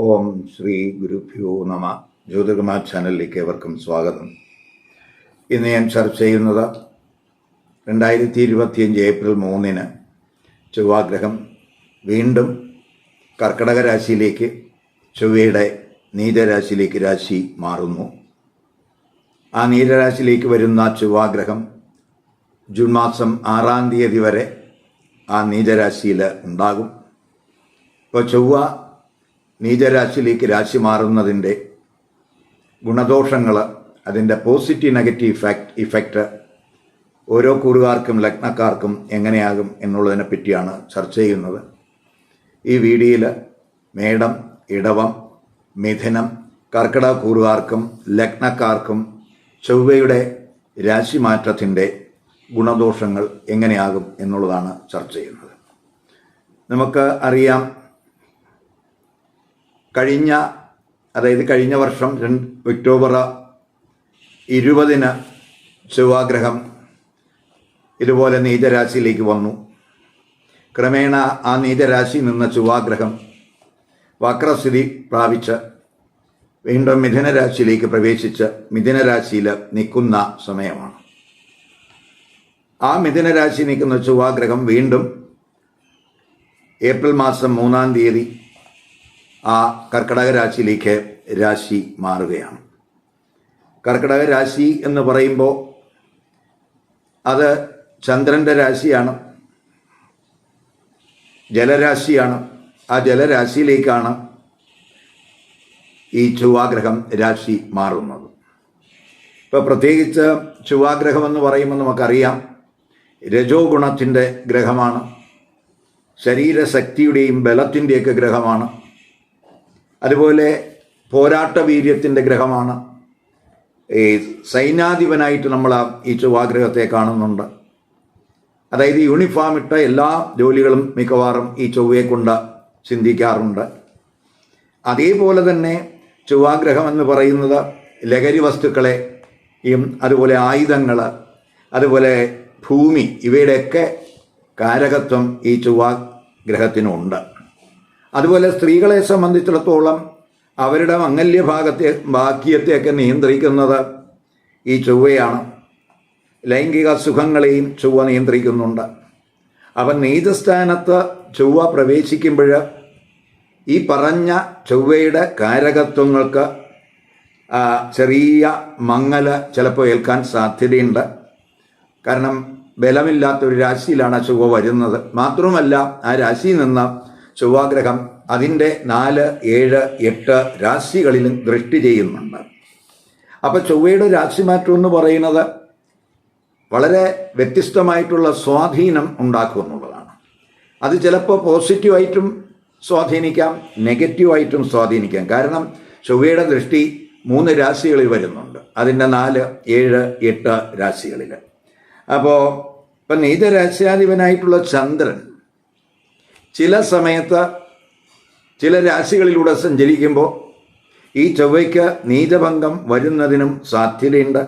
ഓം ശ്രീ ഗുരുഭ്യോ നമ. ജ്യോതികുമാർ ചാനലിലേക്ക് ഏവർക്കും സ്വാഗതം. ഇന്ന് ഞാൻ ചർച്ച ചെയ്യുന്നത് രണ്ടായിരത്തി ഇരുപത്തിയഞ്ച് ഏപ്രിൽ മൂന്നിന് ചൊവ്വാഗ്രഹം വീണ്ടും കർക്കടക രാശിയിലേക്ക് ചൊവ്വയുടെ നീചരാശിയിലേക്ക് രാശി മാറുന്നു. ആ നീചരാശിയിലേക്ക് വരുന്ന ചൊവ്വാഗ്രഹം ജൂൺ മാസം ആറാം തീയതി വരെ ആ നീചരാശിയിൽ ഉണ്ടാകും. ഇപ്പോൾ ചൊവ്വ നീചരാശിയിലേക്ക് രാശി മാറുന്നതിന്റെ ഗുണദോഷങ്ങൾ അതിന്റെ പോസിറ്റീവ് നെഗറ്റീവ് ഇഫക്റ്റ് ഇഫക്റ്റ് ഓരോ കൂറുകാർക്കും ലഗ്നക്കാർക്കും എങ്ങനെയാകും എന്നുള്ളതിനെ പറ്റിയാണ് ചർച്ച ചെയ്യുന്നത്. ഈ വീഡിയോയിൽ മേടം ഇടവം മിഥുനം കർക്കിടക കൂറുകാർക്കും ലഗ്നക്കാർക്കും ചൊവ്വയുടെ രാശിമാറ്റത്തിന്റെ ഗുണദോഷങ്ങൾ എങ്ങനെയാകും എന്നുള്ളതാണ് ചർച്ച ചെയ്യുന്നത്. നമുക്ക് അറിയാം കഴിഞ്ഞ അതായത് കഴിഞ്ഞ വർഷം ഒക്ടോബർ ഇരുപതിന് ചൊവ്വാഗ്രഹം ഇതുപോലെ നീചരാശിയിലേക്ക് വന്നു. ക്രമേണ ആ നീചരാശി നിന്ന ചൊവ്വാഗ്രഹം വക്രസ്ഥിതി പ്രാപിച്ച് വീണ്ടും മിഥുനരാശിയിലേക്ക് പ്രവേശിച്ച് മിഥുനരാശിയിൽ നിൽക്കുന്ന സമയമാണ്. ആ മിഥുനരാശി നിൽക്കുന്ന ചൊവ്വാഗ്രഹം വീണ്ടും ഏപ്രിൽ മാസം മൂന്നാം തീയതി ആ കർക്കിടക രാശിയിലേക്ക് രാശി മാറുകയാണ്. കർക്കിടക രാശി എന്ന് പറയുമ്പോൾ അത് ചന്ദ്രന്റെ രാശിയാണ്. ജലരാശിയാണ്. ആ ജലരാശിയിലേക്കാണ് ഈ ചൊവ്വാഗ്രഹം രാശി മാറുന്നത്. ഇപ്പോൾ പ്രത്യേകിച്ച് ചൊവ്വാഗ്രഹം എന്ന് പറയുമ്പോൾ നമുക്കറിയാം രജോ ഗുണത്തിന്റെ ഗ്രഹമാണ് ശരീരശക്തിയുടെയും ബലത്തിന്റെയൊക്കെ ഗ്രഹമാണ്. അതുപോലെ പോരാട്ട വീര്യത്തിന്റെ ഗ്രഹമാണ്. ഈ സൈന്യാധിപനായിട്ട് നമ്മൾ ഈ ചൊവ്വാഗ്രഹത്തെ കാണുന്നുണ്ട്. അതായത് യൂണിഫോം ഇട്ട എല്ലാ ജോലികളും മിക്കവാറും ഈ ചൊവ്വയെ കൊണ്ട് ചിന്തിക്കാറുണ്ട്. അതേപോലെ തന്നെ ചൊവ്വാഗ്രഹം എന്ന് പറയുന്നത് ലഹരി വസ്തുക്കളെ അതുപോലെ ആയുധങ്ങൾ അതുപോലെ ഭൂമി ഇവയുടെയൊക്കെ കാരകത്വം ഈ ചൊവ്വാഗ്രഹത്തിനുണ്ട്. അതുപോലെ സ്ത്രീകളെ സംബന്ധിച്ചിടത്തോളം അവരുടെ മംഗല്യ ഭാഗത്തെ ഭാഗ്യത്തെയൊക്കെ നിയന്ത്രിക്കുന്നത് ഈ ചൊവ്വയാണ്. ലൈംഗിക സുഖങ്ങളെയും ചൊവ്വ നിയന്ത്രിക്കുന്നുണ്ട്. അവൻ നീചസ്ഥാനത്ത് ചൊവ്വ പ്രവേശിക്കുമ്പോൾ ഈ പറഞ്ഞ ചൊവ്വയുടെ കാരകത്വങ്ങൾക്ക് ചെറിയ മങ്ങൽ ചിലപ്പോൾ ഏൽക്കാൻ സാധ്യതയുണ്ട്. കാരണം ബലമില്ലാത്ത ഒരു രാശിയിലാണ് ചൊവ്വ വരുന്നത്. മാത്രമല്ല ആ രാശിയിൽ നിന്ന് ചൊവ്വാഗ്രഹം അതിന്റെ നാല് ഏഴ് എട്ട് രാശികളിലും ദൃഷ്ടി ചെയ്യുന്നുണ്ട്. അപ്പോൾ ചൊവ്വയുടെ രാശി രാശിമാറ്റം എന്ന് പറയുന്നത് വളരെ വ്യത്യസ്തമായിട്ടുള്ള സ്വാധീനം ഉണ്ടാക്കും എന്നുള്ളതാണ്. അത് ചിലപ്പോൾ പോസിറ്റീവായിട്ടും സ്വാധീനിക്കാം നെഗറ്റീവായിട്ടും സ്വാധീനിക്കാം. കാരണം ചൊവ്വയുടെ ദൃഷ്ടി മൂന്ന് രാശികളിൽ വരുന്നുണ്ട്. അതിന്റെ നാല് ഏഴ് എട്ട് രാശികളിൽ. അപ്പോൾ ഇപ്പം നീതരാശ്യാധിപനായിട്ടുള്ള ചന്ദ്രൻ ചില സമയത്ത് ചില രാശികളിലൂടെ സഞ്ചരിക്കുമ്പോൾ ഈ ചൊവ്വയ്ക്ക് നീചഭംഗം വരുന്നതിനും സാധ്യതയുണ്ട്.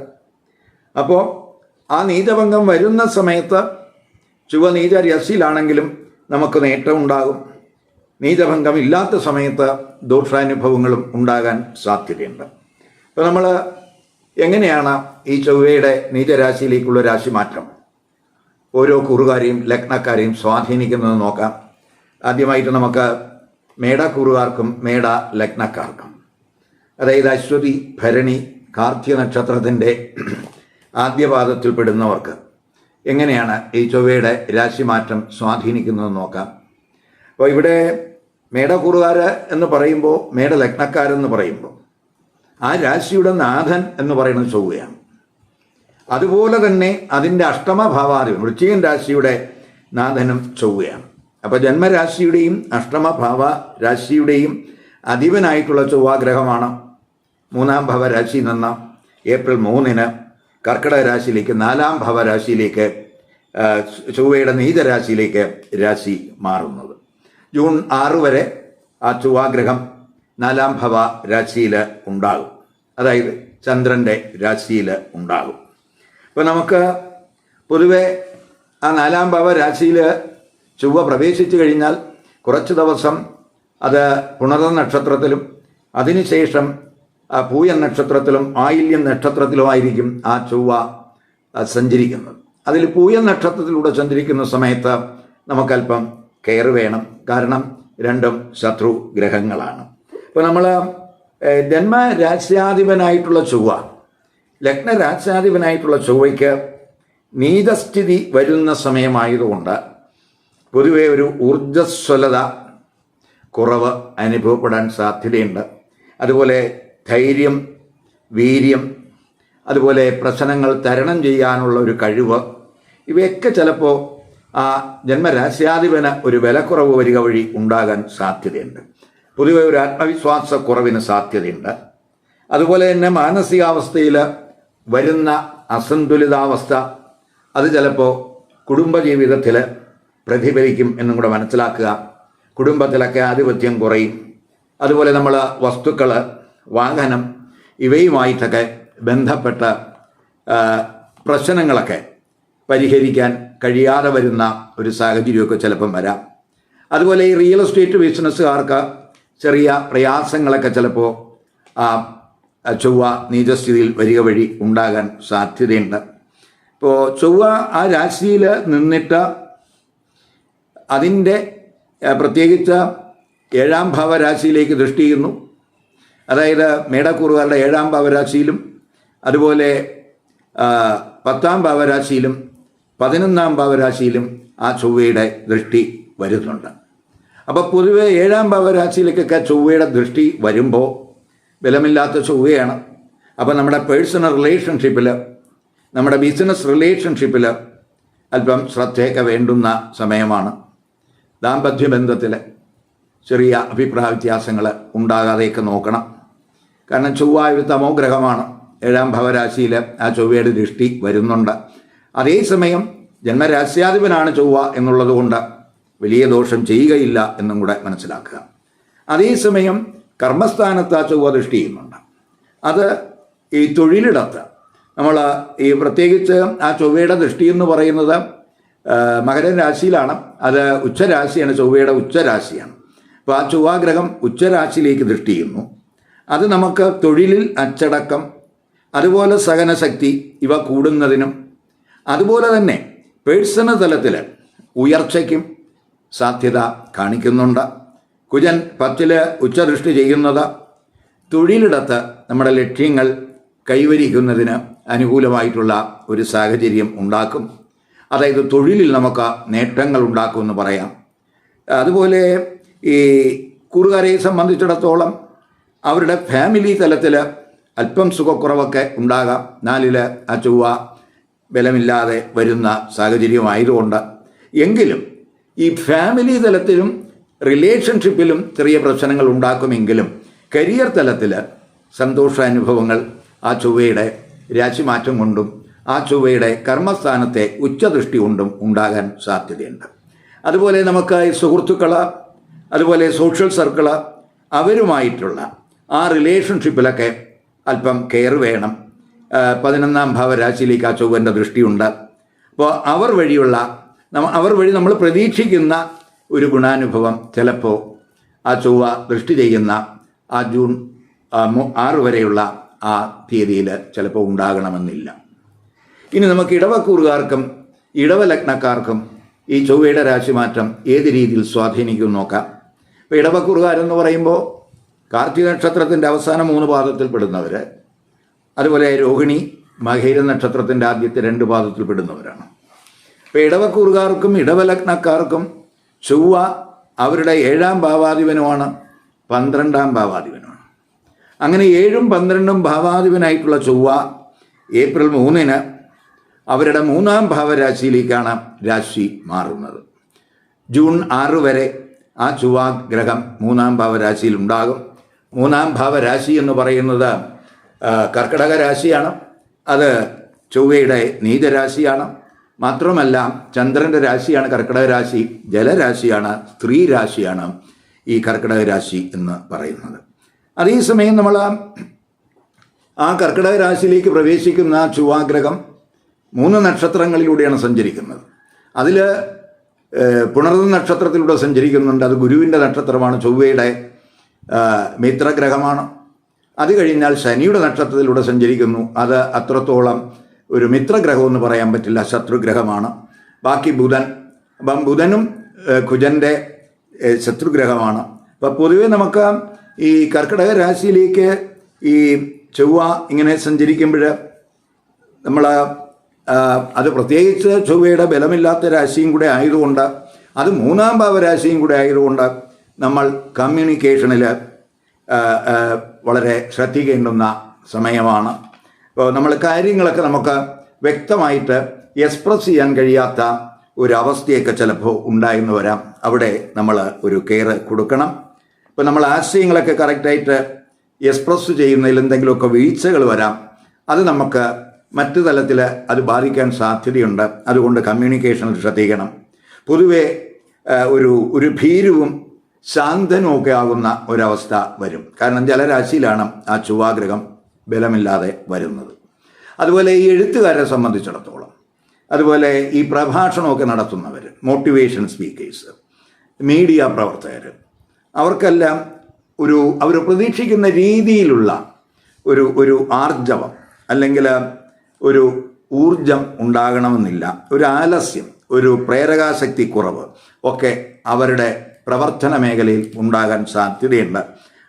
അപ്പോൾ ആ നീചഭംഗം വരുന്ന സമയത്ത് ചുവ നീച രാശിയിലാണെങ്കിലും നമുക്ക് നേട്ടം ഉണ്ടാകും. നീചഭംഗം ഇല്ലാത്ത സമയത്ത് ദോഷാനുഭവങ്ങളും ഉണ്ടാകാൻ സാധ്യതയുണ്ട്. അപ്പോൾ നമ്മൾ എങ്ങനെയാണ് ഈ ചൊവ്വയുടെ നീചരാശിയിലേക്കുള്ള രാശിമാറ്റം? ഓരോ കുറുകാരെയും ലഗ്നക്കാരെയും സ്വാധീനിക്കുന്നത് നോക്കാം. ആദ്യമായിട്ട് നമുക്ക് മേടക്കൂറുകാർക്കും മേട ലഗ്നക്കാർക്കും അതായത് അശ്വതി ഭരണി കാർത്തിക നക്ഷത്രത്തിന്റെ ആദ്യപാദത്തിൽപ്പെടുന്നവർക്ക് എങ്ങനെയാണ് ഈ ചൊവ്വയുടെ രാശിമാറ്റം സ്വാധീനിക്കുന്നതെന്ന് നോക്കാം. അപ്പോൾ ഇവിടെ മേടക്കൂറുകാർ എന്ന് പറയുമ്പോൾ മേട ലഗ്നക്കാരെന്ന് പറയുമ്പോൾ ആ രാശിയുടെ നാഥൻ എന്ന് പറയുന്നത് ചൊവ്വയാണ്. അതുപോലെ തന്നെ അതിന്റെ അഷ്ടമഭാവാധിപൻ വൃശ്ചികൻ രാശിയുടെ നാഥനും ചൊവ്വയാണ്. അപ്പോൾ ജന്മരാശിയുടെയും അഷ്ടമഭാവ രാശിയുടെയും അധിപനായിട്ടുള്ള ചൊവ്വാഗ്രഹമാണ്. മൂന്നാം ഭവരാശി നിന്ന ഏപ്രിൽ മൂന്നിന് കർക്കിടക രാശിയിലേക്ക് നാലാം ഭവരാശിയിലേക്ക് ചൊവ്വയുടെ നീചരാശിയിലേക്ക് രാശി മാറുന്നത്. ജൂൺ ആറ് വരെ ആ ചൊവ്വാഗ്രഹം നാലാം ഭവ രാശിയിൽ ഉണ്ടാകും. അതായത് ചന്ദ്രന്റെ രാശിയിൽ ഉണ്ടാകും. ഇപ്പോൾ നമുക്ക് പൊതുവെ ആ നാലാം ഭവ രാശിയിൽ ചൊവ്വ പ്രവേശിച്ചു കഴിഞ്ഞാൽ കുറച്ച് ദിവസം അത് പുണർന്ന നക്ഷത്രത്തിലും അതിനുശേഷം പൂയൻ നക്ഷത്രത്തിലും ആയില്യം നക്ഷത്രത്തിലുമായിരിക്കും ആ ചൊവ്വ സഞ്ചരിക്കുന്നത്. അതിൽ പൂയൻ നക്ഷത്രത്തിലൂടെ സഞ്ചരിക്കുന്ന സമയത്ത് നമുക്കല്പം കെയർ വേണം. കാരണം രണ്ടും ശത്രു ഗ്രഹങ്ങളാണ്. ഇപ്പോൾ നമ്മൾ ജന്മ രാജ്യാധിപനായിട്ടുള്ള ചൊവ്വ ലഗ്ന രാജ്യാധിപനായിട്ടുള്ള ചൊവ്വയ്ക്ക് നീതസ്ഥിതി വരുന്ന സമയമായതുകൊണ്ട് പൊതുവെ ഒരു ഊർജസ്വലത കുറവ് അനുഭവപ്പെടാൻ സാധ്യതയുണ്ട്. അതുപോലെ ധൈര്യം വീര്യം അതുപോലെ പ്രശ്നങ്ങൾ തരണം ചെയ്യാനുള്ള ഒരു കഴിവ് ഇവയൊക്കെ ചിലപ്പോൾ ആ ജന്മരാശ്യാധിപന് ഒരു വിലക്കുറവ് വരിക വഴി ഉണ്ടാകാൻ സാധ്യതയുണ്ട്. പൊതുവെ ഒരു ആത്മവിശ്വാസക്കുറവിന് സാധ്യതയുണ്ട്. അതുപോലെ തന്നെ മാനസികാവസ്ഥയിൽ വരുന്ന അസന്തുലിതാവസ്ഥ അത് ചിലപ്പോൾ കുടുംബജീവിതത്തിൽ പ്രതിഫലിക്കും എന്നും കൂടെ മനസ്സിലാക്കുക. കുടുംബത്തിലൊക്കെ ആധിപത്യം കുറയും. അതുപോലെ നമ്മൾ വസ്തുക്കൾ വാഹനം ഇവയുമായിട്ടൊക്കെ ബന്ധപ്പെട്ട പ്രശ്നങ്ങളൊക്കെ പരിഹരിക്കാൻ കഴിയാതെ വരുന്ന ഒരു സാഹചര്യമൊക്കെ ചിലപ്പം വരാം. അതുപോലെ ഈ റിയൽ എസ്റ്റേറ്റ് ബിസിനസ്സുകാർക്ക് ചെറിയ പ്രയാസങ്ങളൊക്കെ ചിലപ്പോൾ ചൊവ്വ നീചസ്ഥിതിയിൽ വരിക വഴി ഉണ്ടാകാൻ സാധ്യതയുണ്ട്. ഇപ്പോൾ ചൊവ്വ ആ രാശിയിൽ നിന്നിട്ട് അതിന്റെ പ്രത്യേകിച്ച് ഏഴാം ഭാവരാശിയിലേക്ക് ദൃഷ്ടി ചെയ്യുന്നു അതായത് മേടക്കൂറുകാരുടെ ഏഴാം ഭാവരാശിയിലും അതുപോലെ പത്താം ഭാവരാശിയിലും പതിനൊന്നാം ഭാവരാശിയിലും ആ ചൊവ്വയുടെ ദൃഷ്ടി വരുന്നുണ്ട്. അപ്പോൾ പൊതുവെ ഏഴാം ഭാവരാശിയിലേക്കൊക്കെ ചൊവ്വയുടെ ദൃഷ്ടി വരുമ്പോൾ ബലമില്ലാത്ത ചൊവ്വയാണ്. അപ്പോൾ നമ്മുടെ പേഴ്സണൽ റിലേഷൻഷിപ്പിൽ നമ്മുടെ ബിസിനസ് റിലേഷൻഷിപ്പിൽ അല്പം ശ്രദ്ധയൊക്കെ വേണ്ടുന്ന സമയമാണ്. ദാമ്പത്യ ബന്ധത്തിൽ ചെറിയ അഭിപ്രായ വ്യത്യാസങ്ങൾ ഉണ്ടാകാതെയൊക്കെ നോക്കണം. കാരണം ചൊവ്വ ഒരു തമോ ഗ്രഹമാണ്. ഏഴാം ഭവരാശിയിൽ ആ ചൊവ്വയുടെ ദൃഷ്ടി വരുന്നുണ്ട്. അതേസമയം ജന്മരാശ്യാധിപനാണ് ചൊവ്വ എന്നുള്ളത് കൊണ്ട് വലിയ ദോഷം ചെയ്യുകയില്ല എന്നും കൂടെ മനസ്സിലാക്കുക. അതേസമയം കർമ്മസ്ഥാനത്ത് ആ ചൊവ്വ ദൃഷ്ടി ചെയ്യുന്നുണ്ട്. അത് ഈ തൊഴിലിടത്ത് നമ്മൾ ഈ പ്രത്യേകിച്ച് ആ ചൊവ്വയുടെ ദൃഷ്ടി എന്ന് പറയുന്നത് മകരൻ രാശിയിലാണ് അത് ഉച്ചരാശിയാണ് ചൊവ്വയുടെ ഉച്ചരാശിയാണ്. അപ്പോൾ ആ ചൊവ്വാഗ്രഹം ഉച്ചരാശിയിലേക്ക് ദൃഷ്ടി ചെയ്യുന്നു അത് നമുക്ക് തൊഴിലിൽ അച്ചടക്കം അതുപോലെ സഹനശക്തി ഇവ കൂടുന്നതിനും അതുപോലെ തന്നെ പേഴ്സണൽ തലത്തിൽ ഉയർച്ചയ്ക്കും സാധ്യത കാണിക്കുന്നുണ്ട്. കുജൻ പത്തിൽ ഉച്ചദൃഷ്ടി ചെയ്യുന്നത് തൊഴിലിടത്ത് നമ്മുടെ ലക്ഷ്യങ്ങൾ കൈവരിക്കുന്നതിന് അനുകൂലമായിട്ടുള്ള ഒരു സാഹചര്യം ഉണ്ടാക്കും. അതായത് തൊഴിലിൽ നമുക്ക് നേട്ടങ്ങൾ ഉണ്ടാക്കുമെന്ന് പറയാം. അതുപോലെ ഈ കുറുകാരെ സംബന്ധിച്ചിടത്തോളം അവരുടെ ഫാമിലി തലത്തിൽ അല്പം സുഖക്കുറവൊക്കെ ഉണ്ടാകാം. നാലിൽ ആ ചൊവ്വ ബലമില്ലാതെ വരുന്ന സാഹചര്യമായതുകൊണ്ട്. എങ്കിലും ഈ ഫാമിലി തലത്തിലും റിലേഷൻഷിപ്പിലും ചെറിയ പ്രശ്നങ്ങൾ ഉണ്ടാക്കുമെങ്കിലും കരിയർ തലത്തിൽ സന്തോഷാനുഭവങ്ങൾ ആ ചൊവ്വയുടെ രാശിമാറ്റം കൊണ്ടും ആ ചൊവ്വയുടെ കർമ്മസ്ഥാനത്തെ ഉച്ചദൃഷ്ടി കൊണ്ടും ഉണ്ടാകാൻ സാധ്യതയുണ്ട്. അതുപോലെ നമുക്ക് സുഹൃത്തുക്കൾ അതുപോലെ സോഷ്യൽ സർക്കിൾ അവരുമായിട്ടുള്ള ആ റിലേഷൻഷിപ്പിലൊക്കെ അല്പം കെയർ വേണം. പതിനൊന്നാം ഭാവരാശിയിലേക്ക് ആ ചൊവ്വന്റെ ദൃഷ്ടിയുണ്ട്. അപ്പോൾ അവർ വഴിയുള്ള അവർ വഴി നമ്മൾ പ്രതീക്ഷിക്കുന്ന ഒരു ഗുണാനുഭവം ചിലപ്പോൾ ആ ചൊവ്വ ദൃഷ്ടി ചെയ്യുന്ന ആ ജൂൺ ആറ് വരെയുള്ള ആ തീയതിയിൽ ചിലപ്പോൾ ഉണ്ടാകണമെന്നില്ല. ഇനി നമുക്ക് ഇടവക്കൂറുകാർക്കും ഇടവലഗ്നക്കാർക്കും ഈ ചൊവ്വയുടെ രാശിമാറ്റം ഏത് രീതിയിൽ സ്വാധീനിക്കും നോക്കാം. ഇപ്പോൾ ഇടവക്കൂറുകാരെന്ന് പറയുമ്പോൾ കാർത്തിക നക്ഷത്രത്തിന്റെ അവസാന മൂന്ന് പാദത്തിൽ പെടുന്നവർ അതുപോലെ രോഹിണി മഹേര നക്ഷത്രത്തിന്റെ ആദ്യത്തെ രണ്ട് പാദത്തിൽ പെടുന്നവരാണ് ഇപ്പോൾ ഇടവക്കൂറുകാർക്കും ഇടവലഗ്നക്കാർക്കും ചൊവ്വ അവരുടെ ഏഴാം ഭാവാധിപനുമാണ് പന്ത്രണ്ടാം ഭാവാധിപനുമാണ്. അങ്ങനെ ഏഴും പന്ത്രണ്ടും ഭാവാധിപനായിട്ടുള്ള ചൊവ്വ ഏപ്രിൽ മൂന്നിന് അവരുടെ മൂന്നാം ഭാവരാശിയിലേക്കാണ് രാശി മാറുന്നത്. ജൂൺ ആറ് വരെ ആ ചുവാ ഗ്രഹം മൂന്നാം ഭാവരാശിയിൽ ഉണ്ടാകും. മൂന്നാം ഭാവരാശി എന്ന് പറയുന്നത് കർക്കിടക രാശിയാണ്. അത് ചൊവ്വയുടെ നീചരാശിയാണ്. മാത്രമല്ല ചന്ദ്രന്റെ രാശിയാണ് കർക്കിടക രാശി ജലരാശിയാണ് സ്ത്രീ രാശിയാണ് ഈ കർക്കിടക രാശി എന്ന് പറയുന്നത്. അതേസമയം നമ്മൾ ആ കർക്കിടക രാശിയിലേക്ക് പ്രവേശിക്കുന്ന ചുവാഗ്രഹം മൂന്ന് നക്ഷത്രങ്ങളിലൂടെയാണ് സഞ്ചരിക്കുന്നത്. അതിൽ പുണർന്ന നക്ഷത്രത്തിലൂടെ സഞ്ചരിക്കുന്നുണ്ട്. അത് ഗുരുവിന്റെ നക്ഷത്രമാണ് ചൊവ്വയുടെ മിത്രഗ്രഹമാണ്. അത് കഴിഞ്ഞാൽ ശനിയുടെ നക്ഷത്രത്തിലൂടെ സഞ്ചരിക്കുന്നു. അത് അത്രത്തോളം ഒരു മിത്രഗ്രഹം എന്ന് പറയാൻ പറ്റില്ല ശത്രുഗ്രഹമാണ്. ബാക്കി ബുധൻ അപ്പം ബുധനും കുജന്റെ ശത്രുഗ്രഹമാണ്. അപ്പം പൊതുവെ നമുക്ക് ഈ കർക്കിടക രാശിയിലേക്ക് ഈ ചൊവ്വ ഇങ്ങനെ സഞ്ചരിക്കുമ്പോൾ നമ്മൾ അത് പ്രത്യേകിച്ച് ചൊവ്വയുടെ ബലമില്ലാത്ത രാശിയും കൂടെ ആയതുകൊണ്ട് അത് മൂന്നാം ഭാവരാശിയും കൂടെ ആയതുകൊണ്ട് നമ്മൾ കമ്മ്യൂണിക്കേഷനിൽ വളരെ ശ്രദ്ധിക്കേണ്ടുന്ന സമയമാണ്. അപ്പോൾ നമ്മൾ കാര്യങ്ങളൊക്കെ നമുക്ക് വ്യക്തമായിട്ട് എക്സ്പ്രസ് ചെയ്യാൻ കഴിയാത്ത ഒരു അവസ്ഥയൊക്കെ ചിലപ്പോൾ ഉണ്ടായെന്ന് വരാം. അവിടെ നമ്മൾ ഒരു കെയർ കൊടുക്കണം. ഇപ്പം നമ്മൾ ആശയങ്ങളൊക്കെ കറക്റ്റായിട്ട് എക്സ്പ്രസ് ചെയ്യുന്നതിൽ എന്തെങ്കിലുമൊക്കെ വീഴ്ചകൾ വരാം അത് നമുക്ക് മറ്റു തലത്തിൽ അത് ബാധിക്കാൻ സാധ്യതയുണ്ട്. അതുകൊണ്ട് കമ്മ്യൂണിക്കേഷനിൽ ശ്രദ്ധിക്കണം. പൊതുവെ ഒരു ഒരു ഭീരുവും ശാന്തനുമൊക്കെ ആകുന്ന ഒരവസ്ഥ വരും. കാരണം ജലരാശിയിലാണ് ആ ചുവാഗ്രഹം ബലമില്ലാതെ വരുന്നത്. അതുപോലെ ഈ എഴുത്തുകാരെ സംബന്ധിച്ചിടത്തോളം അതുപോലെ ഈ പ്രഭാഷണമൊക്കെ നടത്തുന്നവർ മോട്ടിവേഷൻ സ്പീക്കേഴ്സ് മീഡിയ പ്രവർത്തകർ അവർക്കെല്ലാം ഒരു അവർ പ്രതീക്ഷിക്കുന്ന രീതിയിലുള്ള ഒരു ഒരു ആർജവം അല്ലെങ്കിൽ ഒരു ഊർജം ഉണ്ടാകണമെന്നില്ല ഒരു ആലസ്യം ഒരു പ്രേരകാശക്തി കുറവ് ഒക്കെ അവരുടെ പ്രവർത്തന മേഖലയിൽ ഉണ്ടാകാൻ സാധ്യതയുണ്ട്.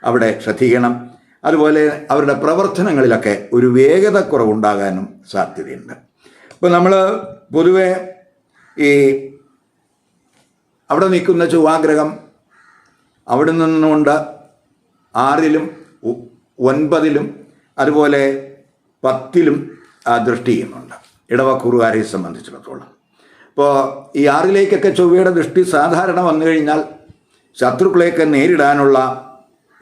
അവിടെ ശ്രദ്ധിക്കണം. അതുപോലെ അവരുടെ പ്രവർത്തനങ്ങളിലൊക്കെ ഒരു വേഗത കുറവുണ്ടാകാനും സാധ്യതയുണ്ട്. ഇപ്പോൾ നമ്മൾ പൊതുവെ ഈ അവിടെ നിൽക്കുന്ന ചൊവ്വാഗ്രഹം അവിടെ നിന്നുകൊണ്ട് ആറിലും ഒൻപതിലും അതുപോലെ പത്തിലും ദൃഷ്ടി ചെയ്യുന്നുണ്ട്. ഇടവക്കൂറുകാരെ സംബന്ധിച്ചിടത്തോളം. ഇപ്പോൾ ഈ ആറിലേക്കൊക്കെ ചൊവ്വയുടെ ദൃഷ്ടി സാധാരണ വന്നു കഴിഞ്ഞാൽ ശത്രുക്കളെയൊക്കെ നേരിടാനുള്ള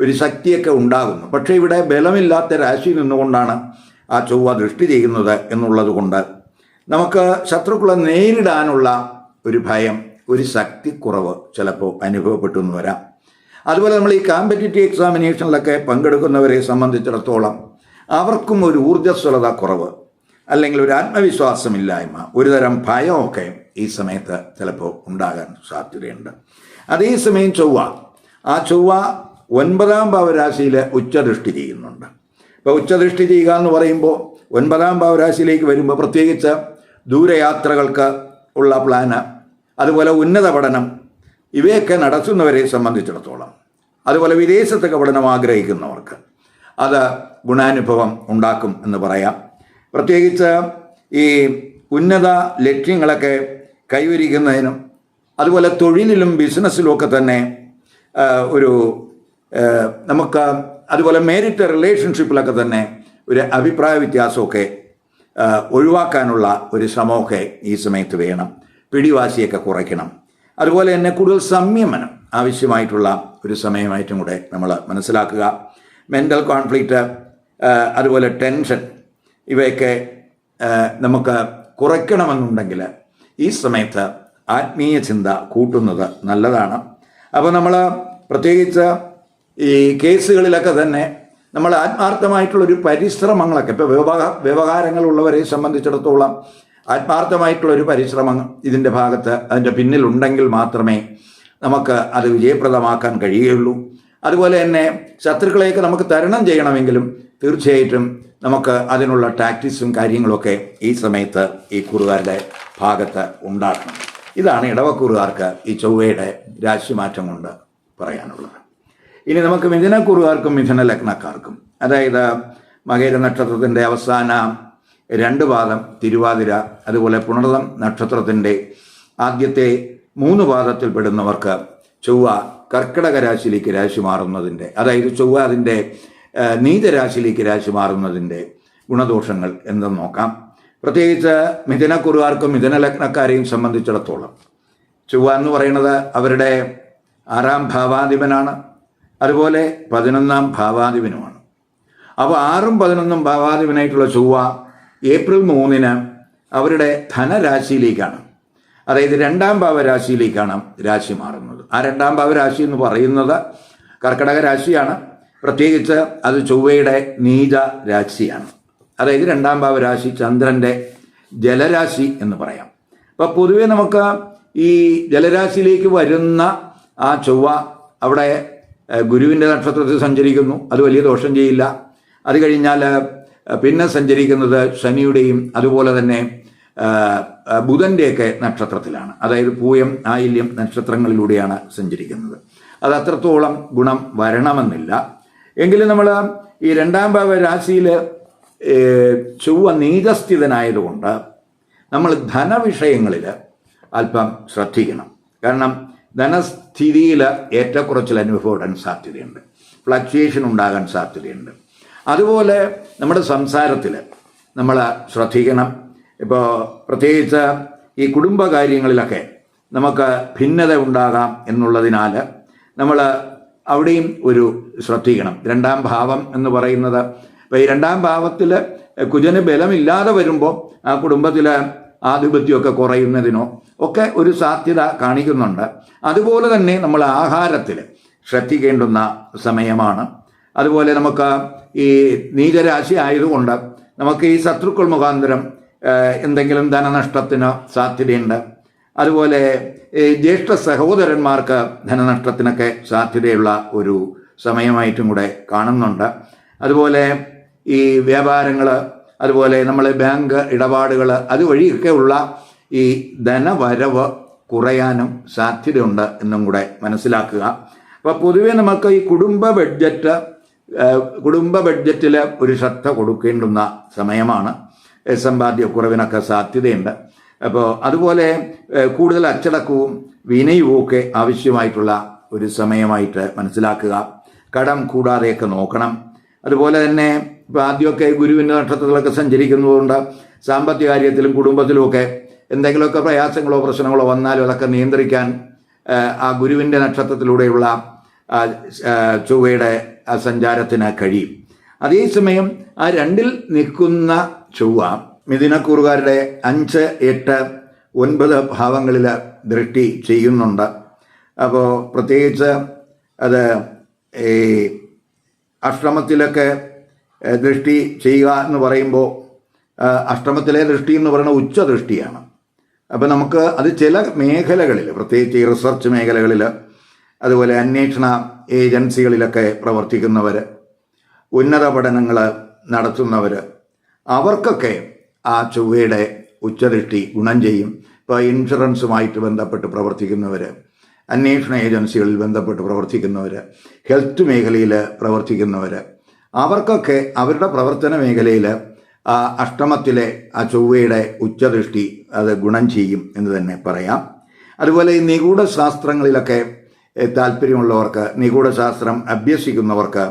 ഒരു ശക്തിയൊക്കെ ഉണ്ടാകുന്നു. പക്ഷേ ഇവിടെ ബലമില്ലാത്ത രാശി നിന്നുകൊണ്ടാണ് ആ ചൊവ്വ ദൃഷ്ടി ചെയ്യുന്നത് എന്നുള്ളത് കൊണ്ട് നമുക്ക് ശത്രുക്കളെ നേരിടാനുള്ള ഒരു ഭയം ഒരു ശക്തിക്കുറവ് ചിലപ്പോൾ അനുഭവപ്പെട്ടു എന്ന് വരാം. അതുപോലെ നമ്മൾ ഈ കോമ്പറ്റേറ്റീവ് എക്സാമിനേഷനിലൊക്കെ പങ്കെടുക്കുന്നവരെ സംബന്ധിച്ചിടത്തോളം അവർക്കും ഒരു ഊർജസ്വലത കുറവ് അല്ലെങ്കിൽ ഒരു ആത്മവിശ്വാസമില്ലായ്മ ഒരുതരം ഭയമൊക്കെ ഈ സമയത്ത് ചിലപ്പോൾ ഉണ്ടാകാൻ സാധ്യതയുണ്ട്. അതേസമയം ചൊവ്വ ആ ചൊവ്വ ഒൻപതാം ഭാവരാശിയിൽ ഉച്ചദൃഷ്ടി ചെയ്യുന്നുണ്ട്. ഇപ്പോൾ ഉച്ചദൃഷ്ടി ചെയ്യുക എന്ന് പറയുമ്പോൾ ഒൻപതാം ഭാവരാശിയിലേക്ക് വരുമ്പോൾ പ്രത്യേകിച്ച് ദൂരയാത്രകൾക്ക് ഉള്ള പ്ലാന് അതുപോലെ ഉന്നത പഠനം ഇവയൊക്കെ നടത്തുന്നവരെ സംബന്ധിച്ചിടത്തോളം അതുപോലെ വിദേശത്തൊക്കെ പഠനം ആഗ്രഹിക്കുന്നവർക്ക് അത് ഗുണാനുഭവം ഉണ്ടാക്കും എന്ന് പറയാം. പ്രത്യേകിച്ച് ഈ ഉന്നത ലക്ഷ്യങ്ങളൊക്കെ കൈവരിക്കുന്നതിനും അതുപോലെ തൊഴിലിലും ബിസിനസ്സിലും ഒക്കെ തന്നെ ഒരു നമുക്ക് അതുപോലെ മേരിറ്റ് റിലേഷൻഷിപ്പിലൊക്കെ തന്നെ ഒരു അഭിപ്രായ വ്യത്യാസമൊക്കെ ഒഴിവാക്കാനുള്ള ഒരു ശ്രമമൊക്കെ ഈ സമയത്ത് വേണം. പിടിവാശിയൊക്കെ കുറയ്ക്കണം. അതുപോലെ തന്നെ കൂടുതൽ സംയമനം ആവശ്യമായിട്ടുള്ള ഒരു സമയമായിട്ടും കൂടെ നമ്മൾ മനസ്സിലാക്കുക. മെന്റൽ കോൺഫ്ലിക്റ്റ് അതുപോലെ ടെൻഷൻ ഇവയൊക്കെ നമുക്ക് കുറയ്ക്കണമെന്നുണ്ടെങ്കിൽ ഈ സമയത്ത് ആത്മീയ ചിന്ത കൂട്ടുന്നത് നല്ലതാണ്. അപ്പോൾ നമ്മൾ പ്രത്യേകിച്ച് ഈ കേസുകളിലൊക്കെ തന്നെ നമ്മൾ ആത്മാർത്ഥമായിട്ടുള്ളൊരു പരിശ്രമങ്ങളൊക്കെ ഇപ്പോൾ വ്യവഹാര വ്യവഹാരങ്ങളുള്ളവരെ സംബന്ധിച്ചിടത്തോളം ആത്മാർത്ഥമായിട്ടുള്ളൊരു പരിശ്രമം ഇതിന്റെ ഭാഗത്ത് അതിന്റെ പിന്നിലുണ്ടെങ്കിൽ മാത്രമേ നമുക്ക് അത് വിജയപ്രദമാക്കാൻ കഴിയുകയുള്ളൂ. അതുപോലെ തന്നെ ശത്രുക്കളെയൊക്കെ നമുക്ക് തരണം ചെയ്യണമെങ്കിലും തീർച്ചയായിട്ടും നമുക്ക് അതിനുള്ള ടാക്ടിക്സും കാര്യങ്ങളൊക്കെ ഈ സമയത്ത് ഈ കുറുകാരുടെ ഭാഗത്ത് ഉണ്ടാക്കണം. ഇതാണ് ഇടവക്കുറുകാർക്ക് ഈ ചൊവ്വയുടെ രാശിമാറ്റം കൊണ്ട് പറയാനുള്ളത്. ഇനി നമുക്ക് മിഥുനക്കുറുകാർക്കും മിഥുന ലഗ്നക്കാർക്കും അതായത് മകേര നക്ഷത്രത്തിന്റെ അവസാന രണ്ട് പാദം തിരുവാതിര അതുപോലെ പുണർതം നക്ഷത്രത്തിന്റെ ആദ്യത്തെ മൂന്ന് പാദത്തിൽ പെടുന്നവർക്ക് ചൊവ്വ കർക്കിടക രാശിയിലേക്ക് രാശി മാറുന്നതിന്റെ അതായത് ചൊവ്വ അതിന്റെ നീചരാശിയിലേക്ക് രാശി മാറുന്നതിന്റെ ഗുണദോഷങ്ങൾ എന്തെന്ന് നോക്കാം. പ്രത്യേകിച്ച് മിഥുനക്കുറുകാർക്കും മിഥുന ലഗ്നക്കാരെയും സംബന്ധിച്ചിടത്തോളം ചൊവ്വ എന്ന് പറയുന്നത് അവരുടെ ആറാം ഭാവാധിപനാണ്. അതുപോലെ പതിനൊന്നാം ഭാവാധിപനുമാണ്. അപ്പോൾ ആറും പതിനൊന്നും ഭാവാധിപനായിട്ടുള്ള ചൊവ്വ ഏപ്രിൽ മൂന്നിന് അവരുടെ ധനരാശിയിലേക്കാണ്. അതായത് രണ്ടാം ഭാവരാശിയിലേക്കാണ് രാശി മാറുന്നത് ആ രണ്ടാം ഭാവരാശി എന്ന് പറയുന്നത് കർക്കടക രാശിയാണ്. പ്രത്യേകിച്ച് അത് ചൊവ്വയുടെ നീച രാശിയാണ്. അതായത് രണ്ടാം ഭാവരാശി ചന്ദ്രന്റെ ജലരാശി എന്ന് പറയാം. അപ്പോൾ പൊതുവേ നമുക്ക് ഈ ജലരാശിയിലേക്ക് വരുന്ന ആ ചൊവ്വ അവിടെ ഗുരുവിന്റെ നക്ഷത്രത്തിൽ സഞ്ചരിക്കുന്നു. അത് വലിയ ദോഷം ചെയ്യില്ല. അത് കഴിഞ്ഞാൽ പിന്നെ സഞ്ചരിക്കുന്നത് ശനിയുടെയും അതുപോലെ തന്നെ ബുധന്റെയൊക്കെ നക്ഷത്രത്തിലാണ്. അതായത് പൂയം ആയില്യം നക്ഷത്രങ്ങളിലൂടെയാണ് സഞ്ചരിക്കുന്നത്. അത് അത്രത്തോളം ഗുണം വരണമെന്നില്ല. എങ്കിലും നമ്മൾ ഈ രണ്ടാം ഭാവ രാശിയിൽ ചൊവ്വ നീചസ്ഥിതനായതുകൊണ്ട് നമ്മൾ ധനവിഷയങ്ങളിൽ അല്പം ശ്രദ്ധിക്കണം. കാരണം ധനസ്ഥിതിയിൽ ഏറ്റക്കുറച്ചിൽ അനുഭവപ്പെടാൻ സാധ്യതയുണ്ട്. ഫ്ലക്ച്വേഷൻ ഉണ്ടാകാൻ സാധ്യതയുണ്ട്. അതുപോലെ നമ്മുടെ സംസാരത്തിൽ നമ്മൾ ശ്രദ്ധിക്കണം. ഇപ്പോൾ പ്രത്യേകിച്ച് ഈ കുടുംബകാര്യങ്ങളിലൊക്കെ നമുക്ക് ഭിന്നത ഉണ്ടാകാം എന്നുള്ളതിനാൽ നമ്മൾ അവിടെയും ഒരു ശ്രദ്ധിക്കണം. രണ്ടാം ഭാവം എന്ന് പറയുന്നത് ഇപ്പോൾ ഈ രണ്ടാം ഭാവത്തിൽ കുജന് ബലമില്ലാതെ വരുമ്പോൾ ആ കുടുംബത്തിൽ ആധിപത്യമൊക്കെ കുറയുന്നതിനോ ഒക്കെ ഒരു സാധ്യത കാണിക്കുന്നുണ്ട്. അതുപോലെ തന്നെ നമ്മൾ ആഹാരത്തിൽ ശ്രദ്ധിക്കേണ്ടുന്ന സമയമാണ്. അതുപോലെ നമുക്ക് ഈ നീചരാശി ആയതുകൊണ്ട് നമുക്ക് ഈ ശത്രുക്കൾ മുഖാന്തരം എന്തെങ്കിലും ധനനഷ്ടത്തിന് സാധ്യതയുണ്ട്. അതുപോലെ ജ്യേഷ്ഠ സഹോദരന്മാർക്ക് ധനനഷ്ടത്തിനൊക്കെ സാധ്യതയുള്ള ഒരു സമയമായിട്ടും കൂടെ കാണുന്നുണ്ട്. അതുപോലെ ഈ വ്യാപാരങ്ങൾ അതുപോലെ നമ്മൾ ബാങ്ക് ഇടപാടുകൾ അതുവഴിയൊക്കെ ഉള്ള ഈ ധനവരവ് കുറയാനും സാധ്യതയുണ്ട് എന്നും കൂടെ മനസ്സിലാക്കുക. അപ്പോൾ പൊതുവേ നമുക്ക് ഈ കുടുംബ ബഡ്ജറ്റ് കുടുംബ ബഡ്ജറ്റിൽ ഒരു ശ്രദ്ധ കൊടുക്കേണ്ടുന്ന സമയമാണ്. സമ്പാദ്യ സമ്പാദ്യക്കുറവിനൊക്കെ സാധ്യതയുണ്ട്. അപ്പോൾ അതുപോലെ കൂടുതൽ അച്ചടക്കവും വിനയവും ഒക്കെ ആവശ്യമായിട്ടുള്ള ഒരു സമയമായിട്ട് മനസ്സിലാക്കുക. കടം കൂടാതെയൊക്കെ നോക്കണം. അതുപോലെ തന്നെ ഇപ്പോൾ ആദ്യമൊക്കെ ഗുരുവിന്റെ നക്ഷത്രത്തിലൊക്കെ സഞ്ചരിക്കുന്നതുകൊണ്ട് സാമ്പത്തിക കാര്യത്തിലും കുടുംബത്തിലുമൊക്കെ എന്തെങ്കിലുമൊക്കെ പ്രയാസങ്ങളോ പ്രശ്നങ്ങളോ വന്നാലും അതൊക്കെ നിയന്ത്രിക്കാൻ ആ ഗുരുവിന്റെ നക്ഷത്രത്തിലൂടെയുള്ള ചൊവ്വയുടെ സഞ്ചാരത്തിന് കഴിയും. അതേസമയം ആ രണ്ടിൽ നിൽക്കുന്ന ചൊവ്വ മിഥുനക്കൂറുകാരുടെ അഞ്ച് എട്ട് ഒൻപത് ഭാവങ്ങളിൽ ദൃഷ്ടി ചെയ്യുന്നുണ്ട്. അപ്പോൾ പ്രത്യേകിച്ച് അത് ഈ അഷ്ടമത്തിലൊക്കെ ദൃഷ്ടി ചെയ്യുക എന്ന് പറയുമ്പോൾ അഷ്ടമത്തിലെ ദൃഷ്ടി എന്ന് പറയുന്നത് ഉച്ച ദൃഷ്ടിയാണ് അപ്പോൾ നമുക്ക് അത് ചില മേഖലകളിൽ പ്രത്യേകിച്ച് ഈ റിസർച്ച് മേഖലകളിൽ അതുപോലെ അന്വേഷണ ഏജൻസികളിലൊക്കെ പ്രവർത്തിക്കുന്നവർ ഉന്നത പഠനങ്ങൾ നടത്തുന്നവർ അവർക്കൊക്കെ ആ ചൊവ്വയുടെ ഉച്ചദൃഷ്ടി ഗുണം ചെയ്യും. ഇപ്പോൾ ഇൻഷുറൻസുമായിട്ട് ബന്ധപ്പെട്ട് പ്രവർത്തിക്കുന്നവർ അന്വേഷണ ഏജൻസികളിൽ ബന്ധപ്പെട്ട് പ്രവർത്തിക്കുന്നവർ ഹെൽത്ത് മേഖലയിൽ പ്രവർത്തിക്കുന്നവർ അവർക്കൊക്കെ അവരുടെ പ്രവർത്തന മേഖലയിൽ അഷ്ടമത്തിലെ ആ ചൊവ്വയുടെ ഉച്ചദൃഷ്ടി അത് ഗുണം ചെയ്യും എന്ന് തന്നെ പറയാം. അതുപോലെ ഈ നിഗൂഢ ശാസ്ത്രങ്ങളിലൊക്കെ താല്പര്യമുള്ളവർക്ക് നിഗൂഢശാസ്ത്രം അഭ്യസിക്കുന്നവർക്ക്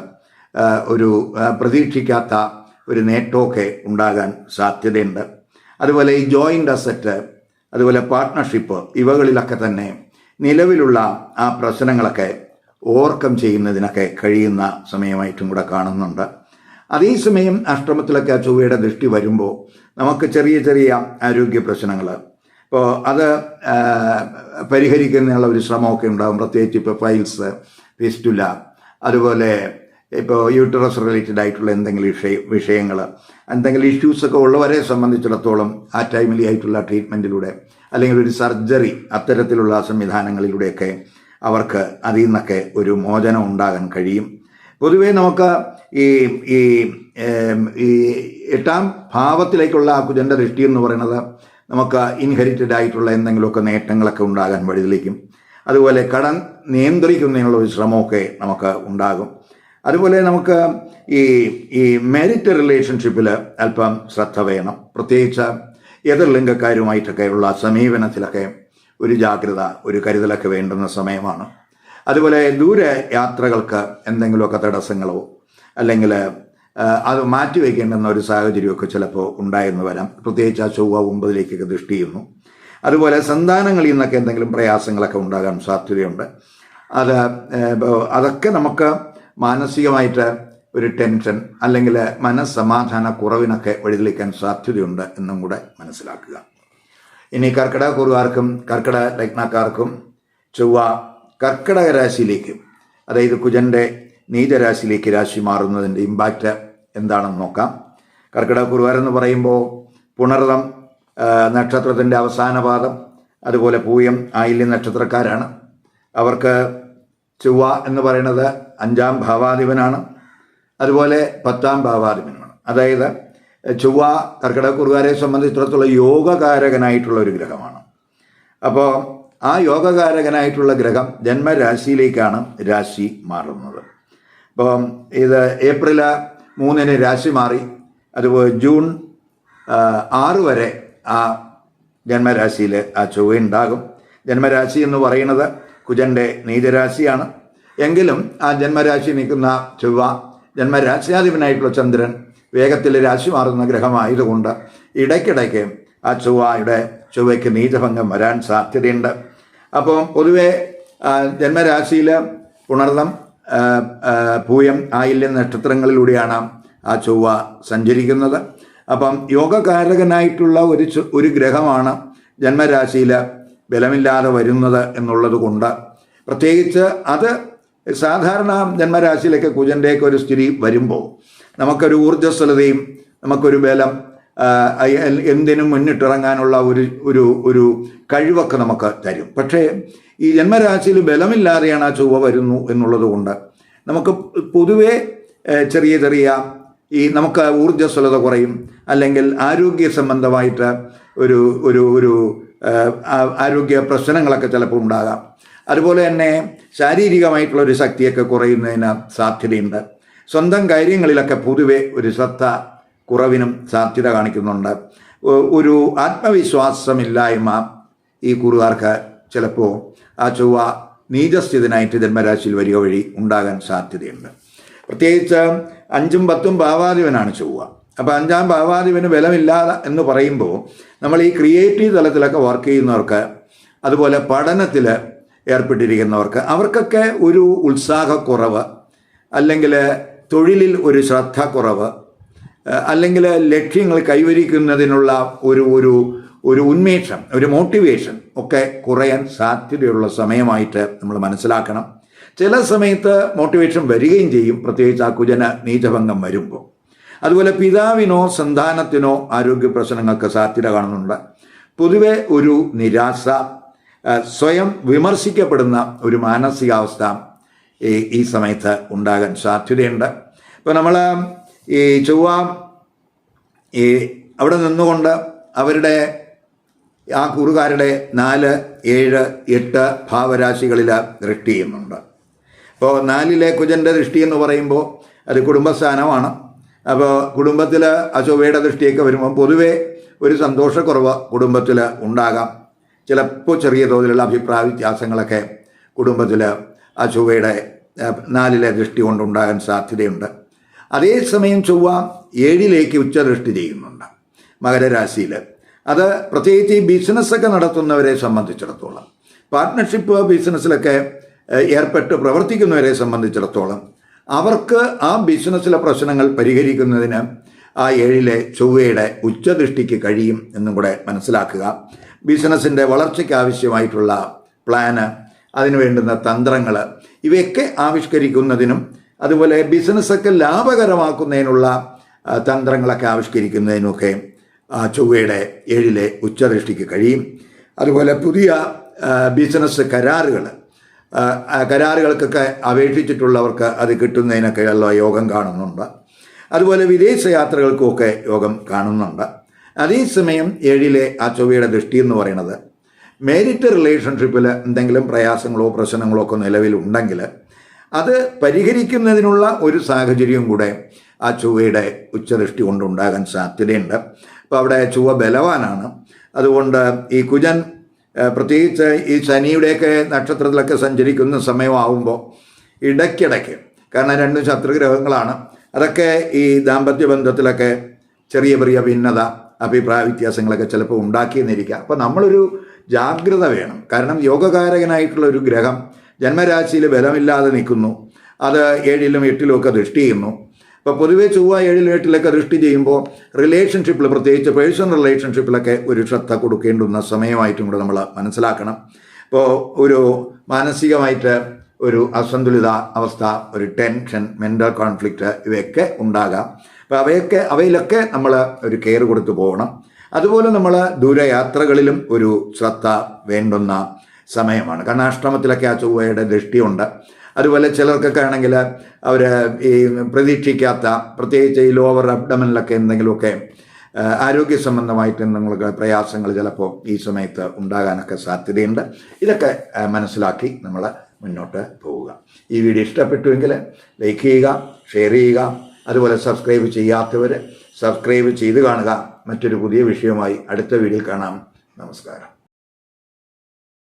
ഒരു പ്രതീക്ഷിക്കാത്ത ഒരു നേട്ടമൊക്കെ ഉണ്ടാകാൻ സാധ്യതയുണ്ട്. അതുപോലെ ഈ ജോയിന്റ് അസറ്റ് അതുപോലെ പാർട്ട്ണർഷിപ്പ് ഇവകളിലൊക്കെ തന്നെ നിലവിലുള്ള ആ പ്രശ്നങ്ങളൊക്കെ ഓവർകം ചെയ്യുന്നതിനൊക്കെ കഴിയുന്ന സമയമായിട്ടും കൂടെ കാണുന്നുണ്ട്. അതേസമയം അഷ്ടമത്തിലൊക്കെ ആ ചൊവ്വയുടെ ദൃഷ്ടി വരുമ്പോൾ നമുക്ക് ചെറിയ ചെറിയ ആരോഗ്യ പ്രശ്നങ്ങൾ ഇപ്പോൾ അത് പരിഹരിക്കുന്നതിനുള്ള ഒരു ശ്രമമൊക്കെ ഉണ്ടാകും പ്രത്യേകിച്ച് ഇപ്പോൾ ഫൈൽസ് ഫിസ്റ്റുല അതുപോലെ ഇപ്പോൾ യൂട്ടറസ് റിലേറ്റഡ് ആയിട്ടുള്ള എന്തെങ്കിലും വിഷയ വിഷയങ്ങൾ എന്തെങ്കിലും ഇഷ്യൂസൊക്കെ ഉള്ളവരെ സംബന്ധിച്ചിടത്തോളം ആ ടൈമിലി ആയിട്ടുള്ള ട്രീറ്റ്മെന്റിലൂടെ അല്ലെങ്കിൽ ഒരു സർജറി അത്തരത്തിലുള്ള സംവിധാനങ്ങളിലൂടെയൊക്കെ അവർക്ക് അതിൽ നിന്നൊക്കെ ഒരു മോചനം ഉണ്ടാകാൻ കഴിയും. പൊതുവേ നമുക്ക് ഈ ഈ ഈ എട്ടാം ഭാവത്തിലേക്കുള്ള ആ കുജന്റെ ദൃഷ്ടി എന്ന് പറയുന്നത് നമുക്ക് ഇൻഹെറിറ്റഡ് ആയിട്ടുള്ള എന്തെങ്കിലുമൊക്കെ നേട്ടങ്ങളൊക്കെ ഉണ്ടാകാൻ വഴിതെളിക്കും. അതുപോലെ കടം നിയന്ത്രിക്കുന്നതിനുള്ള ഒരു ശ്രമമൊക്കെ നമുക്ക് ഉണ്ടാകും. അതുപോലെ നമുക്ക് ഈ ഈ മെരിറ്റ് റിലേഷൻഷിപ്പിൽ അല്പം ശ്രദ്ധ വേണം. പ്രത്യേകിച്ച് എതിർ ലിംഗക്കാരുമായിട്ടൊക്കെയുള്ള സമീപനത്തിലൊക്കെ ഒരു ജാഗ്രത ഒരു കരുതലൊക്കെ വേണ്ടുന്ന സമയമാണ്. അതുപോലെ ദൂര യാത്രകൾക്ക് എന്തെങ്കിലുമൊക്കെ തടസ്സങ്ങളോ അല്ലെങ്കിൽ അത് മാറ്റിവെക്കേണ്ടുന്ന ഒരു സാഹചര്യമൊക്കെ ചിലപ്പോൾ ഉണ്ടായെന്ന് വരാം. പ്രത്യേകിച്ച് ആ ചൊവ്വ ഒമ്പതിലേക്കൊക്കെ ദൃഷ്ടി ചെയ്യുന്നു. അതുപോലെ സന്താനങ്ങളിൽ നിന്നൊക്കെ എന്തെങ്കിലും പ്രയാസങ്ങളൊക്കെ ഉണ്ടാകാൻ സാധ്യതയുണ്ട്. അത് അതൊക്കെ നമുക്ക് മാനസികമായിട്ട് ഒരു ടെൻഷൻ അല്ലെങ്കിൽ മനസ്സമാധാന കുറവിനൊക്കെ വഴിതെളിക്കാൻ സാധ്യതയുണ്ട് എന്നും കൂടെ മനസ്സിലാക്കുക. ഇനി കർക്കിടക കുറുകാർക്കും കർക്കിടക ലഗ്നക്കാർക്കും ചൊവ്വ കർക്കിടക രാശിയിലേക്ക് അതായത് കുജന്റെ നീചരാശിയിലേക്ക് രാശി മാറുന്നതിന്റെ ഇമ്പാക്റ്റ് എന്താണെന്ന് നോക്കാം. കർക്കിടക കുറുകാരെന്ന് പറയുമ്പോൾ പുണർതം നക്ഷത്രത്തിന്റെ അവസാന പാദം അതുപോലെ പൂയം ആയില്യം നക്ഷത്രക്കാരാണ്. അവർക്ക് ചൊവ്വ എന്ന് പറയുന്നത് അഞ്ചാം ഭാവാധിപനാണ്. അതുപോലെ പത്താം ഭാവാധിപനാണ് അതായത് ചൊവ്വ കർക്കിടക കുറുകാരെ സംബന്ധിച്ചിടത്തോളം യോഗകാരകനായിട്ടുള്ള ഒരു ഗ്രഹമാണ്. അപ്പോൾ ആ യോഗകാരകനായിട്ടുള്ള ഗ്രഹം ജന്മരാശിയിലേക്കാണ് രാശി മാറുന്നത്. അപ്പോൾ ഇത് ഏപ്രിൽ മൂന്നിന് രാശി മാറി അതുപോലെ ജൂൺ ആറ് വരെ ആ ജന്മരാശിയിൽ ആ ചൊവ്വ ഉണ്ടാകും. ജന്മരാശി എന്ന് പറയുന്നത് കുജന്റെ നീചരാശിയാണ്. എങ്കിലും ആ ജന്മരാശി നിൽക്കുന്ന ചൊവ്വ ജന്മരാശ്യാധിപനായിട്ടുള്ള ചന്ദ്രൻ വേഗത്തിൽ രാശി മാറുന്ന ഗ്രഹമായതുകൊണ്ട് ഇടയ്ക്കിടയ്ക്ക് ആ ചൊവ്വയുടെ ചൊവ്വയ്ക്ക് നീചഭംഗം വരാൻ സാധ്യതയുണ്ട്. അപ്പോൾ പൊതുവെ ജന്മരാശിയിൽ പുണർന്നം പൂയം ആയില്യം നക്ഷത്രങ്ങളിലൂടെയാണ് ആ ചൊവ്വ സഞ്ചരിക്കുന്നത്. അപ്പം യോഗകാരകനായിട്ടുള്ള ഒരു ഒരു ഗ്രഹമാണ് ജന്മരാശിയിൽ ബലമില്ലാതെ വരുന്നത് എന്നുള്ളത് കൊണ്ട് പ്രത്യേകിച്ച് അത് സാധാരണ ജന്മരാശിയിലൊക്കെ കുജന്റെയൊക്കെ ഒരു സ്ഥിതി വരുമ്പോൾ നമുക്കൊരു ഊർജസ്വലതയും നമുക്കൊരു ബലം എന്തിനും മുന്നിട്ടിറങ്ങാനുള്ള ഒരു ഒരു ഒരു കഴിവൊക്കെ നമുക്ക് തരും. പക്ഷേ ഈ ജന്മരാശിയിൽ ബലമില്ലാതെയാണ് ആ ചൊവ്വ വരുന്നു എന്നുള്ളത് കൊണ്ട് നമുക്ക് പൊതുവേ ചെറിയ ചെറിയ ഈ നമുക്ക് ഊർജസ്വലത കുറയും അല്ലെങ്കിൽ ആരോഗ്യ സംബന്ധമായിട്ട് ഒരു ഒരു ഒരു ആരോഗ്യ പ്രശ്നങ്ങളൊക്കെ ചിലപ്പോൾ ഉണ്ടാകാം. അതുപോലെ തന്നെ ശാരീരികമായിട്ടുള്ള ഒരു ശക്തിയൊക്കെ കുറയുന്നതിന് സാധ്യതയുണ്ട്. സ്വന്തം കാര്യങ്ങളിലൊക്കെ പൊതുവെ ഒരു ശ്രദ്ധ കുറവിനും സാധ്യത കാണിക്കുന്നുണ്ട്. ഒരു ആത്മവിശ്വാസമില്ലായ്മ ഈ കുറുകാർക്ക് ചിലപ്പോൾ ആ ചൊവ്വ നീചസ്ഥിതനായിട്ട് ജന്മരാശിയിൽ വരിക വഴി ഉണ്ടാകാൻ സാധ്യതയുണ്ട്. പ്രത്യേകിച്ച് അഞ്ചും പത്തും ഭാവാധിപനാണ് ചൊവ്വ. അപ്പോൾ അഞ്ചാം ഭാവാധിപന് ബലമില്ലാതെ എന്ന് പറയുമ്പോൾ നമ്മൾ ഈ ക്രിയേറ്റീവ് തലത്തിലൊക്കെ വർക്ക് ചെയ്യുന്നവർക്ക് അതുപോലെ പഠനത്തിൽ ഏർപ്പെട്ടിരിക്കുന്നവർക്ക് അവർക്കൊക്കെ ഒരു ഉത്സാഹക്കുറവ് അല്ലെങ്കിൽ തൊഴിലിൽ ഒരു ശ്രദ്ധക്കുറവ് അല്ലെങ്കിൽ ലക്ഷ്യങ്ങൾ കൈവരിക്കുന്നതിനുള്ള ഒരു ഒരു ഒരു ഉന്മേഷം ഒരു മോട്ടിവേഷൻ ഒക്കെ കുറയാൻ സാധ്യതയുള്ള സമയമായിട്ട് നമ്മൾ മനസ്സിലാക്കണം. ചില സമയത്ത് മോട്ടിവേഷൻ വരികയും ചെയ്യും. പ്രത്യേകിച്ച് ആ കുജന നീചഭംഗം വരുമ്പോൾ അതുപോലെ പിതാവിനോ സന്താനത്തിനോ ആരോഗ്യ പ്രശ്നങ്ങൾക്ക് സാധ്യത കാണുന്നുണ്ട്. പൊതുവെ ഒരു നിരാശ സ്വയം വിമർശിക്കപ്പെടുന്ന ഒരു മാനസികാവസ്ഥ ഈ സമയത്ത് ഉണ്ടാകാൻ സാധ്യതയുണ്ട്. ഇപ്പോൾ നമ്മൾ ഈ ചൊവ്വ ഈ അവിടെ നിന്നുകൊണ്ട് അവരുടെ ആ കൂറുകാരുടെ നാല് ഏഴ് എട്ട് ഭാവരാശികളിൽ ദൃഷ്ടി ചെയ്യുന്നുണ്ട്. അപ്പോൾ നാലിലെ കുജന്റെ ദൃഷ്ടി എന്ന് പറയുമ്പോൾ അത് കുടുംബസ്ഥാനമാണ്. അപ്പോൾ കുടുംബത്തിൽ അശോഭയുടെ ദൃഷ്ടിയൊക്കെ വരുമ്പം പൊതുവേ ഒരു സന്തോഷക്കുറവ് കുടുംബത്തിൽ ഉണ്ടാകാം. ചിലപ്പോൾ ചെറിയ തോതിലുള്ള അഭിപ്രായ വ്യത്യാസങ്ങളൊക്കെ കുടുംബത്തിൽ അശോഭയുടെ നാലിലെ ദൃഷ്ടി കൊണ്ടുണ്ടാകാൻ സാധ്യതയുണ്ട്. അതേസമയം ചൊവ്വ ഏഴിലേക്ക് ഉച്ചദൃഷ്ടി ചെയ്യുന്നുണ്ട് മകരരാശിയിൽ അത് പ്രത്യേകിച്ച് ഈ ബിസിനസ്സൊക്കെ നടത്തുന്നവരെ സംബന്ധിച്ചിടത്തോളം പാർട്ട്ണർഷിപ്പ് ബിസിനസ്സിലൊക്കെ ഏർപ്പെട്ട് പ്രവർത്തിക്കുന്നവരെ സംബന്ധിച്ചിടത്തോളം അവർക്ക് ആ ബിസിനസ്സിലെ പ്രശ്നങ്ങൾ പരിഹരിക്കുന്നതിന് ആ ഏഴിലെ ചൊവ്വയുടെ ഉച്ചദൃഷ്ടിക്ക് കഴിയും എന്നും കൂടെ മനസ്സിലാക്കുക. ബിസിനസ്സിന്റെ വളർച്ചയ്ക്ക് ആവശ്യമായിട്ടുള്ള പ്ലാന് അതിനു വേണ്ടുന്ന തന്ത്രങ്ങൾ ഇവയൊക്കെ ആവിഷ്കരിക്കുന്നതിനും അതുപോലെ ബിസിനസ്സൊക്കെ ലാഭകരമാക്കുന്നതിനുള്ള തന്ത്രങ്ങളൊക്കെ ആവിഷ്കരിക്കുന്നതിനുമൊക്കെ ആ, ചൊവ്വയുടെ ഏഴിലെ ഉച്ചദൃഷ്ടിക്ക് കഴിയും. അതുപോലെ പുതിയ ബിസിനസ് കരാറുകൾ കരാറുകൾക്കൊക്കെ അപേക്ഷിച്ചിട്ടുള്ളവർക്ക് അത് കിട്ടുന്നതിനൊക്കെയുള്ള യോഗം കാണുന്നുണ്ട്. അതുപോലെ വിദേശ യാത്രകൾക്കുമൊക്കെ യോഗം കാണുന്നുണ്ട്. അതേസമയം ഏഴിലെ ആ ചൊവ്വയുടെ ദൃഷ്ടി എന്ന് പറയുന്നത് മേരിറ്റ് റിലേഷൻഷിപ്പിൽ എന്തെങ്കിലും പ്രയാസങ്ങളോ പ്രശ്നങ്ങളോ ഒക്കെ നിലവിലുണ്ടെങ്കിൽ അത് പരിഹരിക്കുന്നതിനുള്ള ഒരു സാഹചര്യം കൂടെ ആ ചൊവ്വയുടെ ഉച്ചദൃഷ്ടി കൊണ്ടുണ്ടാകാൻ സാധ്യതയുണ്ട്. അപ്പോൾ അവിടെ ചൊവ്വ ബലവാനാണ്. അതുകൊണ്ട് ഈ കുജൻ പ്രത്യേകിച്ച് ഈ ശനിയുടെയൊക്കെ നക്ഷത്രത്തിലൊക്കെ സഞ്ചരിക്കുന്ന സമയമാവുമ്പോൾ ഇടയ്ക്കിടയ്ക്ക് കാരണം രണ്ടും ശത്രുഗ്രഹങ്ങളാണ്. അതൊക്കെ ഈ ദാമ്പത്യ ബന്ധത്തിലൊക്കെ ചെറിയ ചെറിയ ഭിന്നത അഭിപ്രായ വ്യത്യാസങ്ങളൊക്കെ ചിലപ്പോൾ ഉണ്ടാക്കിയെന്നിരിക്കുക അപ്പോൾ നമ്മളൊരു ജാഗ്രത വേണം. കാരണം യോഗകാരകനായിട്ടുള്ള ഒരു ഗ്രഹം ജന്മരാശിയിൽ ബലമില്ലാതെ നിൽക്കുന്നു. അത് ഏഴിലും എട്ടിലും ഒക്കെ ദൃഷ്ടി ചെയ്യുന്നു. അപ്പോൾ പൊതുവേ ചൊവ്വ ഏഴിലും എട്ടിലൊക്കെ ദൃഷ്ടി ചെയ്യുമ്പോൾ റിലേഷൻഷിപ്പിൽ പ്രത്യേകിച്ച് പേഴ്സണൽ റിലേഷൻഷിപ്പിലൊക്കെ ഒരു ശ്രദ്ധ കൊടുക്കേണ്ടുന്ന സമയമായിട്ടും കൂടെ നമ്മൾ മനസ്സിലാക്കണം. ഇപ്പോൾ ഒരു മാനസികമായിട്ട് ഒരു അസന്തുലിത അവസ്ഥ ഒരു ടെൻഷൻ മെന്റൽ കോൺഫ്ലിക്റ്റ് ഇവയൊക്കെ ഉണ്ടാകാം. അപ്പോൾ അവയൊക്കെ അവയിലൊക്കെ നമ്മൾ ഒരു കെയർ കൊടുത്തു പോകണം. അതുപോലെ നമ്മൾ ദൂരയാത്രകളിലും ഒരു ശ്രദ്ധ വേണ്ടുന്ന സമയമാണ്. കാരണം അഷ്ടമത്തിലൊക്കെ ആ ചൊവ്വയുടെ ദൃഷ്ടിയുണ്ട് അതുപോലെ ചിലർക്കൊക്കെ ആണെങ്കിൽ അവർ ഈ പ്രതീക്ഷിക്കാത്ത പ്രത്യേകിച്ച് ഈ ലോവർ അബ്ഡമനിലൊക്കെ എന്തെങ്കിലുമൊക്കെ ആരോഗ്യ സംബന്ധമായിട്ട് നിങ്ങൾക്ക് പ്രയാസങ്ങൾ ചിലപ്പോൾ ഈ സമയത്ത് ഉണ്ടാകാനൊക്കെ സാധ്യതയുണ്ട്. ഇതൊക്കെ മനസ്സിലാക്കി നമ്മൾ മുന്നോട്ട് പോവുക. ഈ വീഡിയോ ഇഷ്ടപ്പെട്ടുവെങ്കിൽ ലൈക്ക് ചെയ്യുക ഷെയർ ചെയ്യുക അതുപോലെ സബ്സ്ക്രൈബ് ചെയ്യാത്തവർ സബ്സ്ക്രൈബ് ചെയ്ത് കാണുക. മറ്റൊരു പുതിയ വിഷയവുമായി അടുത്ത വീഡിയോ കാണാം. നമസ്കാരം.